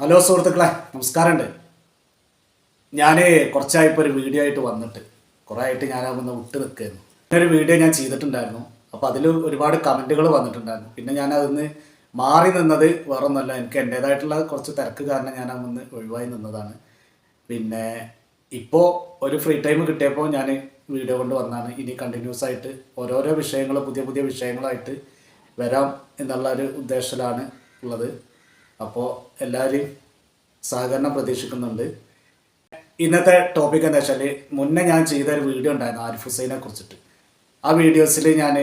Hello സുഹൃത്തുക്കളെ നമസ്കാരമുണ്ട്. ഞാൻ കുറച്ചായിപ്പോൾ ഒരു വീഡിയോ ആയിട്ട് വന്നിട്ട് കുറേ ആയിട്ട് ഞാൻ ഒന്ന് വിട്ട് നിൽക്കുകയായിരുന്നു. ഒരു വീഡിയോ ഞാൻ ചെയ്തിട്ടുണ്ടായിരുന്നു. അപ്പോൾ അതിൽ ഒരുപാട് കമന്റുകൾ വന്നിട്ടുണ്ടായിരുന്നു. പിന്നെ ഞാൻ അതിന്ന് മാറി നിന്നത് വേറെ ഒന്നല്ല എനിക്ക് എന്റേതായിട്ടുള്ള കുറച്ച് തിരക്ക് കാരണം ഞാൻ അന്ന് ഒഴിവായി നിന്നതാണ്. പിന്നെ ഇപ്പോൾ ഒരു ഫ്രീ ടൈം കിട്ടിയപ്പോൾ ഞാൻ വീഡിയോ കൊണ്ട് വന്നാണ് ഇനി കണ്ടിന്യൂസ് ആയിട്ട് ഓരോരോ വിഷയങ്ങൾ പുതിയ പുതിയ വിഷയങ്ങളായിട്ട് വരാം എന്നുള്ള ഒരു ഉദ്ദേശത്തിലാണ് ഉള്ളത്. അപ്പോൾ എല്ലാവരും സഹകരണം പ്രതീക്ഷിക്കുന്നുണ്ട്. ഇന്നത്തെ ടോപ്പിക് എന്താ വെച്ചാൽ മുന്നേ ഞാൻ ചെയ്ത ഒരു വീഡിയോ ഉണ്ടായിരുന്നു ആരിഫ് ഹുസൈനെ കുറിച്ചിട്ട്. ആ വീഡിയോസിൽ ഞാൻ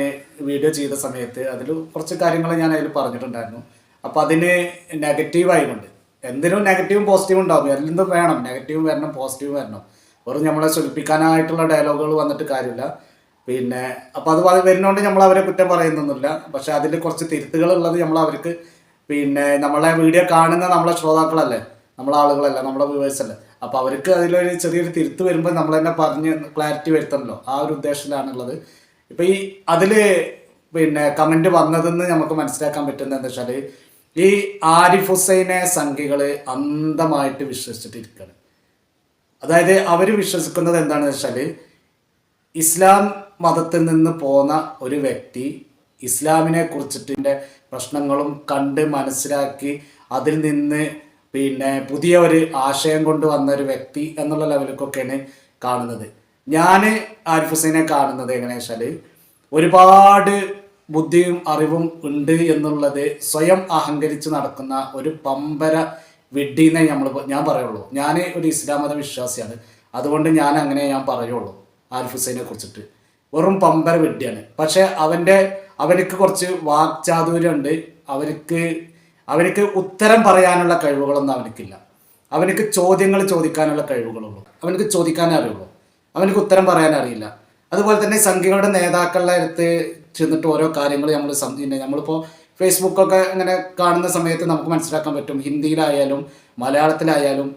വീഡിയോ ചെയ്ത സമയത്ത് അതിൽ കുറച്ച് കാര്യങ്ങൾ ഞാൻ അതിൽ പറഞ്ഞിട്ടുണ്ടായിരുന്നു. അപ്പോൾ അതിന് നെഗറ്റീവായതുകൊണ്ട് എന്തിനും നെഗറ്റീവും പോസിറ്റീവും ഉണ്ടാവും. എന്തും വേണം. നെഗറ്റീവും വരണം പോസിറ്റീവും വരണം. വെറും നമ്മളെ ചൊലിപ്പിക്കാനായിട്ടുള്ള ഡയലോഗുകൾ വന്നിട്ട് കാര്യമില്ല. പിന്നെ അപ്പോൾ അത് വരുന്നതുകൊണ്ട് നമ്മൾ അവരെ കുറ്റം പറയുന്നൊന്നുമില്ല. പക്ഷേ അതിൽ കുറച്ച് തിരുത്തുകളുള്ളത് നമ്മൾ അവർക്ക് പിന്നെ നമ്മളെ വീഡിയോ കാണുന്ന നമ്മളെ ശ്രോതാക്കളല്ലേ? നമ്മളെ ആളുകളല്ല നമ്മളെ വ്യൂവേഴ്സ് അല്ലേ? അപ്പോൾ അവർക്ക് അതിലൊരു ചെറിയൊരു തിരുത്ത് വരുമ്പോൾ നമ്മൾ തന്നെ പറഞ്ഞ് ക്ലാരിറ്റി വരുത്തണമല്ലോ ആ ഒരു ഉദ്ദേശത്തിലാണുള്ളത്. ഇപ്പൊ ഈ അതിൽ പിന്നെ കമന്റ് വന്നതെന്ന് നമുക്ക് മനസ്സിലാക്കാൻ പറ്റുന്നത് എന്താ വെച്ചാൽ ഈ ആരിഫ് ഹുസൈനെ സംഘികൾ അന്ധമായിട്ട് വിശ്വസിച്ചിട്ടിരിക്കുകയാണ് അതായത് അവർ വിശ്വസിക്കുന്നത് എന്താണെന്ന് വെച്ചാൽ ഇസ്ലാം മതത്തിൽ നിന്ന് പോന്ന ഒരു വ്യക്തി ഇസ്ലാമിനെ കുറിച്ചിട്ടിന്റെ പ്രശ്നങ്ങളും കണ്ട് മനസ്സിലാക്കി അതിൽ നിന്ന് പിന്നെ പുതിയ ഒരു ആശയം കൊണ്ട് വന്ന ഒരു വ്യക്തി എന്നുള്ള ലെവലിലേക്കൊക്കെയാണ് കാണുന്നത്. ഞാൻ ആരിഫ് ഹുസൈനെ കാണുന്നത് എങ്ങനെയാ വെച്ചാൽ ഒരുപാട് ബുദ്ധിയും അറിവും ഉണ്ട് എന്നുള്ളത് സ്വയം അഹങ്കരിച്ച് നടക്കുന്ന ഒരു പമ്പര വിഡ്ഢീനെ നമ്മൾ ഞാൻ പറയുള്ളൂ. ഞാൻ ഒരു ഇസ്ലാം മത വിശ്വാസിയാണ്. അതുകൊണ്ട് ഞാൻ അങ്ങനെ ഞാൻ പറയുള്ളൂ ആരിഫ് ഹുസൈനെ കുറിച്ചിട്ട്. വെറും പമ്പര വിഡ്ഢിയാണ് പക്ഷെ അവന്റെ അവർക്ക് കുറച്ച് വാക്ചാതുര്യമുണ്ട്. അവർക്ക് അവർക്ക് ഉത്തരം പറയാനുള്ള കഴിവുകളൊന്നും അവനക്കില്ല. അവനക്ക് ചോദ്യങ്ങൾ ചോദിക്കാനുള്ള കഴിവുകളുള്ളൂ. അവനക്ക് ചോദിക്കാനേ അറിയുള്ളൂ. അവനക്ക് ഉത്തരം പറയാൻ അറിയില്ല. അതുപോലെ തന്നെ സംഘികളുടെ നേതാക്കളുടെ അടുത്ത് ചെന്നിട്ട് ഓരോ കാര്യങ്ങൾ നമ്മൾ നമ്മളിപ്പോൾ ഫേസ്ബുക്കൊക്കെ അങ്ങനെ കാണുന്ന സമയത്ത് നമുക്ക് മനസ്സിലാക്കാൻ പറ്റും. ഹിന്ദിയിലായാലും മലയാളത്തിലായാലും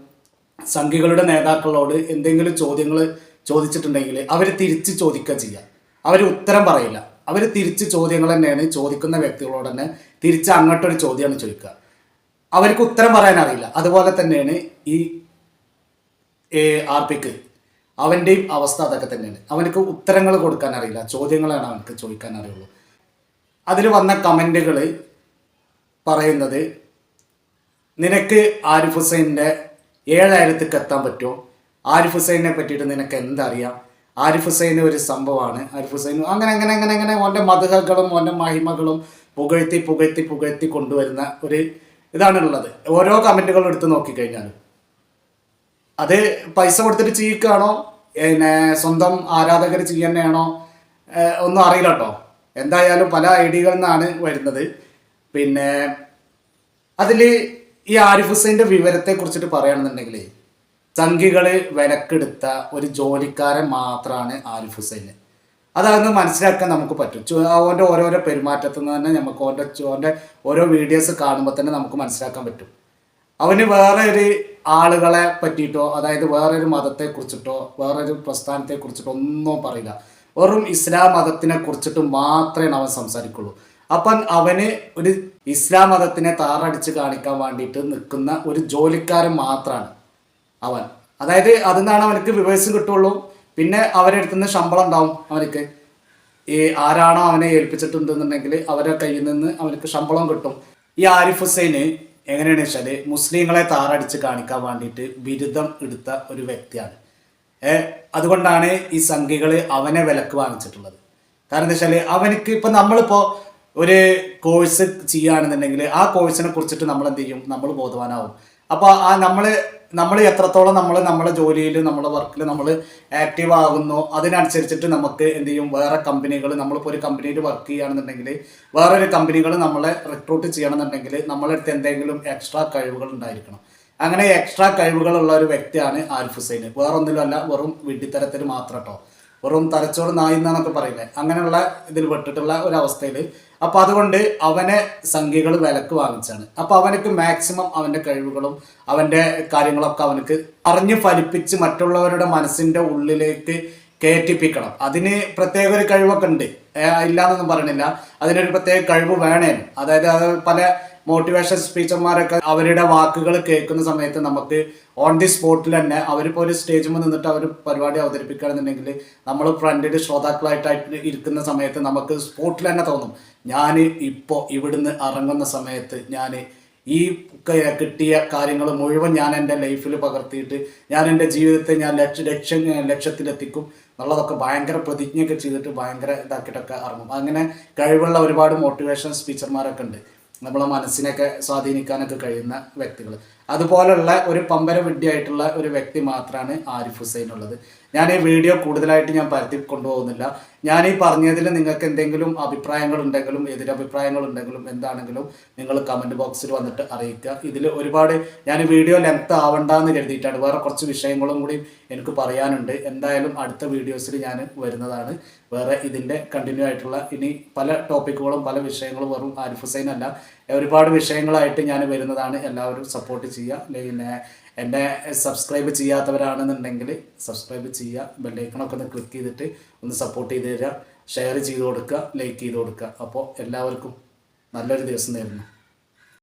സംഘികളുടെ നേതാക്കളോട് എന്തെങ്കിലും ചോദ്യങ്ങൾ ചോദിച്ചിട്ടുണ്ടെങ്കിൽ അവർ തിരിച്ച് ചോദിക്കുക ചെയ്യുക അവർ ഉത്തരം പറയില്ല. അവർ തിരിച്ച് ചോദ്യങ്ങൾ തന്നെയാണ് ചോദിക്കുന്ന വ്യക്തികളോട് തന്നെ തിരിച്ച് അങ്ങോട്ടൊരു ചോദ്യമാണ് ചോദിക്കുക. അവർക്ക് ഉത്തരം പറയാൻ അറിയില്ല. അതുപോലെ തന്നെയാണ് ഈ ആർ പിക്ക് അവന്റെയും അവസ്ഥ അതൊക്കെ തന്നെയാണ്. അവനക്ക് ഉത്തരങ്ങൾ കൊടുക്കാൻ അറിയില്ല. ചോദ്യങ്ങളാണ് അവനക്ക് ചോദിക്കാൻ അറിയുള്ളൂ. അതിൽ വന്ന കമന്റുകൾ പറയുന്നത് നിനക്ക് ആരിഫ് ഹുസൈന്റെ ഏഴായിരത്തേക്ക് എത്താൻ പറ്റുമോ? ആരിഫ് ഹുസൈനെ പറ്റിയിട്ട് നിനക്ക് എന്തറിയാം? ആരിഫ് ഹുസൈൻ ഒരു സംഭവമാണ്. ആരിഫ് ഹുസൈൻ അങ്ങനെ അങ്ങനെ അങ്ങനെ അങ്ങനെ ഓന്റെ മധുഹകളും ഓന്റെ മഹിമകളും പുകഴ്ത്തി പുകഴ്ത്തി പുകഴ്ത്തി കൊണ്ടുവരുന്ന ഒരു ഇതാണുള്ളത്. ഓരോ കമന്റുകളും എടുത്ത് നോക്കിക്കഴിഞ്ഞാൽ. അത് പൈസ കൊടുത്തിട്ട് ചെയ്യിക്കുകയാണോ പിന്നെ സ്വന്തം ആരാധകർ ചെയ്യുന്നതാണോ? ഒന്നും അറിയില്ല കേട്ടോ. എന്തായാലും പല ഐഡിയകളിൽ നിന്നാണ് വരുന്നത്. പിന്നെ അതിൽ ഈ ആരിഫ് ഹുസൈന്റെ വിവരത്തെ കുറിച്ചിട്ട് പറയുകയാണെന്നുണ്ടെങ്കിൽ സംഘികൾ വിലക്കെടുത്ത ഒരു ജോലിക്കാരൻ മാത്രമാണ് ആരിഫ് ഹുസൈൻ അതൊന്ന് മനസ്സിലാക്കാൻ നമുക്ക് പറ്റും. അവന്റെ ഓരോരോ പെരുമാറ്റത്തിൽ നിന്ന് തന്നെ നമുക്ക് അവന്റെ അവന്റെ ഓരോ വീഡിയോസ് കാണുമ്പോൾ തന്നെ നമുക്ക് മനസ്സിലാക്കാൻ പറ്റും. അവന് വേറെ ഒരു ആളുകളെ പറ്റിയിട്ടോ അതായത് വേറൊരു മതത്തെ കുറിച്ചിട്ടോ വേറൊരു പ്രസ്ഥാനത്തെ കുറിച്ചിട്ടോ ഒന്നും പറയില്ല. വെറും ഇസ്ലാം മതത്തിനെ കുറിച്ചിട്ട് മാത്രമേ അവൻ സംസാരിക്കുള്ളൂ. അപ്പം അവന് ഒരു ഇസ്ലാം മതത്തിനെ താറടിച്ച് കാണിക്കാൻ വേണ്ടിയിട്ട് നിൽക്കുന്ന ഒരു ജോലിക്കാരൻ മാത്രമാണ് അവൻ. അതായത് അതിൽ നിന്നാണ് അവനക്ക് വിവേഴ്സ് കിട്ടുള്ളൂ. പിന്നെ അവരെടുത്തു നിന്ന് ശമ്പളം ഉണ്ടാവും അവനക്ക്. ഈ ആരാണോ അവനെ ഏൽപ്പിച്ചിട്ടുണ്ടെന്നുണ്ടെങ്കിൽ അവരെ കയ്യിൽ നിന്ന് അവനക്ക് ശമ്പളം കിട്ടും. ഈ ആരിഫ് ഹുസൈന് എങ്ങനെയാണെന്ന് വെച്ചാൽ മുസ്ലിങ്ങളെ താറടിച്ച് കാണിക്കാൻ വേണ്ടിയിട്ട് ബിരുദം എടുത്ത ഒരു വ്യക്തിയാണ്. അതുകൊണ്ടാണ് ഈ സംഖ്യകൾ അവനെ വിലക്ക് വാങ്ങിച്ചിട്ടുള്ളത്. കാരണം എന്താ വെച്ചാൽ അവനക്ക് ഇപ്പം നമ്മളിപ്പോൾ ഒരു കോഴ്സ് ചെയ്യുകയാണെന്നുണ്ടെങ്കിൽ ആ കോഴ്സിനെ കുറിച്ചിട്ട് നമ്മൾ എന്ത് ചെയ്യും? നമ്മൾ ബോധവാനാവും. അപ്പോൾ ആ നമ്മൾ നമ്മൾ എത്രത്തോളം നമ്മൾ നമ്മുടെ ജോലിയിൽ നമ്മുടെ വർക്കിൽ നമ്മൾ ആക്റ്റീവ് ആകുന്നു അതിനനുസരിച്ചിട്ട് നമുക്ക് എന്ത് ചെയ്യും? വേറെ കമ്പനികൾ നമ്മളിപ്പോൾ ഒരു കമ്പനിയിൽ വർക്ക് ചെയ്യുകയാണെന്നുണ്ടെങ്കിൽ വേറൊരു കമ്പനികൾ നമ്മളെ റിക്രൂട്ട് ചെയ്യണമെന്നുണ്ടെങ്കിൽ നമ്മളെ അടുത്ത് എന്തെങ്കിലും എക്സ്ട്രാ കഴിവുകൾ ഉണ്ടായിരിക്കണം. അങ്ങനെ എക്സ്ട്രാ കഴിവുകളുള്ള ഒരു വ്യക്തിയാണ് ആരിഫ് ഹുസൈൻ വേറൊന്നിലുമല്ല വെറും വിഡ്ഢിത്തരത്തിൽ മാത്രം കേട്ടോ വെറും തലച്ചോറ് നായുന്നൊക്കെ പറയുന്നത് അങ്ങനെയുള്ള ഇതിൽ പെട്ടിട്ടുള്ള ഒരു അവസ്ഥയിൽ അപ്പോൾ അതുകൊണ്ട് അവനെ സംഖ്യകൾ വിലക്ക് വാങ്ങിച്ചാണ്. അപ്പോൾ അവനക്ക് മാക്സിമം അവന്റെ കഴിവുകളും അവന്റെ കാര്യങ്ങളൊക്കെ അവനക്ക് അറിഞ്ഞ് ഫലിപ്പിച്ച് മറ്റുള്ളവരുടെ മനസ്സിന്റെ ഉള്ളിലേക്ക് കയറ്റിപ്പിക്കണം അതിന് പ്രത്യേക ഒരു കഴിവൊക്കെ ഉണ്ട്. ഇല്ലാന്നൊന്നും പറയണില്ല. അതിനൊരു പ്രത്യേക കഴിവ് വേണേനും അതായത് അത് പല മോട്ടിവേഷൻ സ്പീച്ചർമാരൊക്കെ അവരുടെ വാക്കുകൾ കേൾക്കുന്ന സമയത്ത് നമുക്ക് ഓൺ ദി സ്പോട്ടിൽ തന്നെ അവരിപ്പോൾ ഒരു സ്റ്റേജിൽ നിന്നിട്ട് അവർ പരിപാടി അവതരിപ്പിക്കുകയാണെന്നുണ്ടെങ്കിൽ നമ്മൾ ഫ്രണ്ടിൽ ശ്രോതാക്കളായിട്ടായിട്ട് ഇരിക്കുന്ന സമയത്ത് നമുക്ക് സ്പോട്ടിൽ തന്നെ തോന്നും. ഞാൻ ഇപ്പോൾ ഇവിടുന്ന് ഇറങ്ങുന്ന സമയത്ത് ഞാൻ ഈ കിട്ടിയ കാര്യങ്ങൾ മുഴുവൻ ഞാൻ എന്റെ ലൈഫിൽ പകർത്തിയിട്ട് ഞാൻ എന്റെ ജീവിതത്തെ ഞാൻ ലക്ഷ്യ ലക്ഷ്യം ലക്ഷ്യത്തിലെത്തിക്കും എന്നുള്ളതൊക്കെ ഭയങ്കര പ്രതിജ്ഞയൊക്കെ ചെയ്തിട്ട് ഭയങ്കര ഇതാക്കിയിട്ടൊക്കെ ഇറങ്ങും. അങ്ങനെ കഴിവുള്ള ഒരുപാട് മോട്ടിവേഷൻ സ്പീച്ചർമാരൊക്കെ ഉണ്ട്. നമ്മളെ മനസ്സിനൊക്കെ സ്വാധീനിക്കാനൊക്കെ കഴിയുന്ന വ്യക്തികൾ അതുപോലുള്ള ഒരു പമ്പര വിഡ്ഢിയായിട്ടുള്ള ഒരു വ്യക്തി മാത്രമാണ് ആരിഫ് ഹുസൈൻ ഉള്ളത് ഞാൻ ഈ വീഡിയോ കൂടുതലായിട്ട് ഞാൻ പരത്തി കൊണ്ടുപോകുന്നില്ല. ഞാൻ ഈ പറഞ്ഞതിൽ നിങ്ങൾക്ക് എന്തെങ്കിലും അഭിപ്രായങ്ങൾ ഉണ്ടെങ്കിലും എതിരഭിപ്രായങ്ങൾ ഉണ്ടെങ്കിലും എന്താണെങ്കിലും നിങ്ങൾ കമന്റ് ബോക്സിൽ വന്നിട്ട് അറിയിക്കുക. ഇതിൽ ഒരുപാട് ഞാൻ വീഡിയോ ലെങ്ത് ആവണ്ടെന്ന് കരുതിയിട്ടാണ്. വേറെ കുറച്ച് വിഷയങ്ങളും കൂടി എനിക്ക് പറയാനുണ്ട്. എന്തായാലും അടുത്ത വീഡിയോസിൽ ഞാൻ വരുന്നതാണ്. വേറെ ഇതിന്റെ കണ്ടിന്യൂ ആയിട്ടുള്ള ഇനി പല ടോപ്പിക്കുകളും പല വിഷയങ്ങളും വെറും ആരിഫ് ഹുസൈൻ അല്ല ഒരുപാട് വിഷയങ്ങളായിട്ട് ഞാൻ വരുന്നതാണ്. എല്ലാവരും സപ്പോർട്ട് ചെയ്യുക. പിന്നെ എന്നെ സബ്സ്ക്രൈബ് ചെയ്യാത്തവരാണെന്നുണ്ടെങ്കിൽ സബ്സ്ക്രൈബ് ചെയ്യുക. ബെല്ലൈക്കണൊക്കെ ഒന്ന് ക്ലിക്ക് ചെയ്തിട്ട് ഒന്ന് സപ്പോർട്ട് ചെയ്ത് തരിക. ഷെയർ ചെയ്ത് കൊടുക്കുക. ലൈക്ക് ചെയ്ത് കൊടുക്കുക. അപ്പോൾ എല്ലാവർക്കും നല്ലൊരു ദിവസം നേരുന്നു.